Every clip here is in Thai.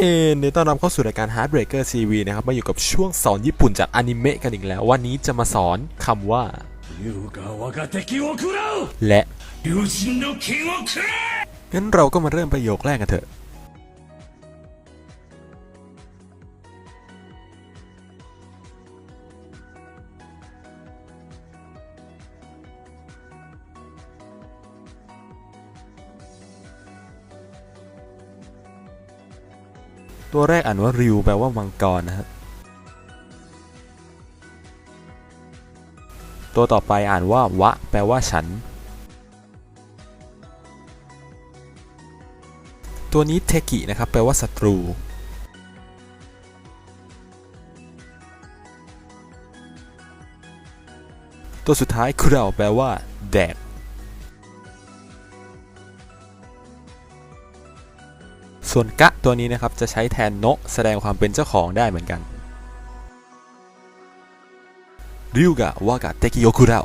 เย้ในต้อนรับเข้าสู่รายการ Heartbreaker CV นะครับ มาอยู่กับช่วงสอนญี่ปุ่นจากอนิเมะกันอีกแล้ว วันนี้จะมาสอนคำว่า และงั้นเราก็มาเริ่มประโยคแรกกันเถอะ ตัวแรกอ่านว่าริวแปลว่ามังกรนะฮะตัวต่อไปอ่านว่าวะ แปลว่าฉัน ตัวนี้เทกินะครับ แปลว่าศัตรู ตัวสุดท้ายคุเราแปลว่าแดด ส่วนกะตัวนี้นะครับจะใช้แทนโนะแสดงความเป็นเจ้าของได้เหมือนกันริวกะวากะเทกิโยคุรา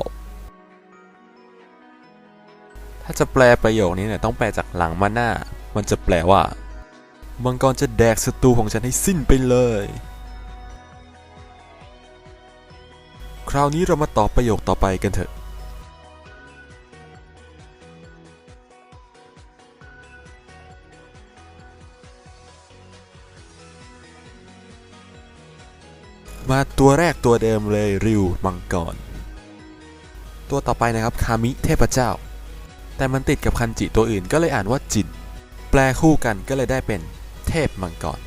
ถ้าจะแปลประโยคนี้เนี่ยต้องแปลจากหลังมาหน้า มันจะแปลว่า มังกรจะแดกศัตรูของฉันให้สิ้นไปเลย คราวนี้เรามาตอบประโยคต่อไปกันเถอะ มาตัวแรกตัวเดิมเลยริวมังกร ตัวต่อไปนะครับคามิเทพเจ้า แต่มันติดกับคันจิตัวอื่นก็เลยอ่านว่าจิน แปลคู่กันก็เลยได้เป็นเทพมังกร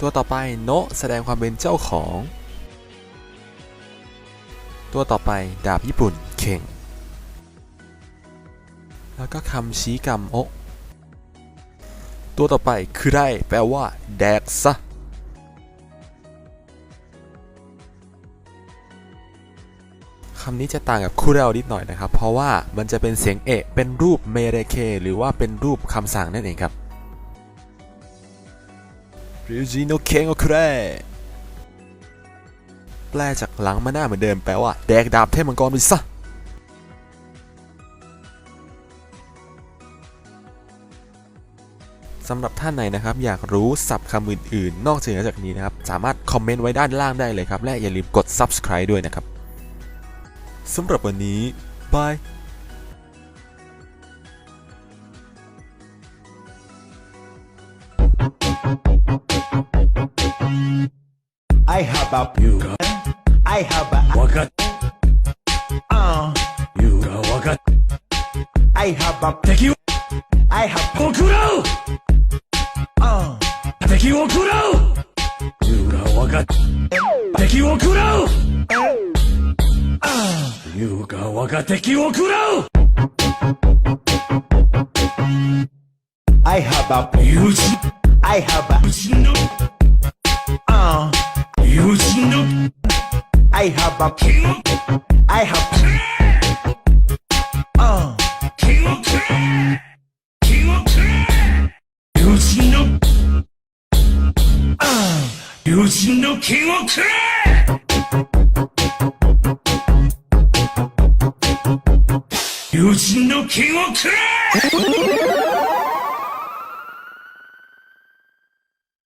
ตัวต่อไปโนะแสดงความเป็นเจ้าของ ตัวต่อไปดาบญี่ปุ่นเข่ง แล้วก็คำชี้กรรมโอ ตัวต่อไปคือได้แปลว่า แดกซะ คำนี้จะต่างกับคูเรลนิดหน่อยนะครับ เพราะว่ามันจะเป็นเสียงเอะเป็นรูปเมเรเค หรือว่าเป็นรูปคำสั่งนั่นเองครับริจิโนเคงโอคุเรแปลจากหลังมาหน้าเหมือนเดิมแปลว่า แดกดาบเทพมังกรไปซะ สำหรับท่านไหนนะครับ อยากรู้ศัพท์คำอื่นๆ นอกจากจากนี้นะครับ สามารถคอมเมนต์ไว้ด้านล่างได้เลยครับ และอย่าลืมกด subscribe ด้วยนะครับ สำหรับวันนี้บาย I have a 優が I have a 我が uh 優が我が I have a 敵を I have 食らう が敵を食らう。優が我が敵を食らう。I have a 友人。I have a 友人の。uh 友人の。I have a I have 友人の剣をくれ！の剣をくれ！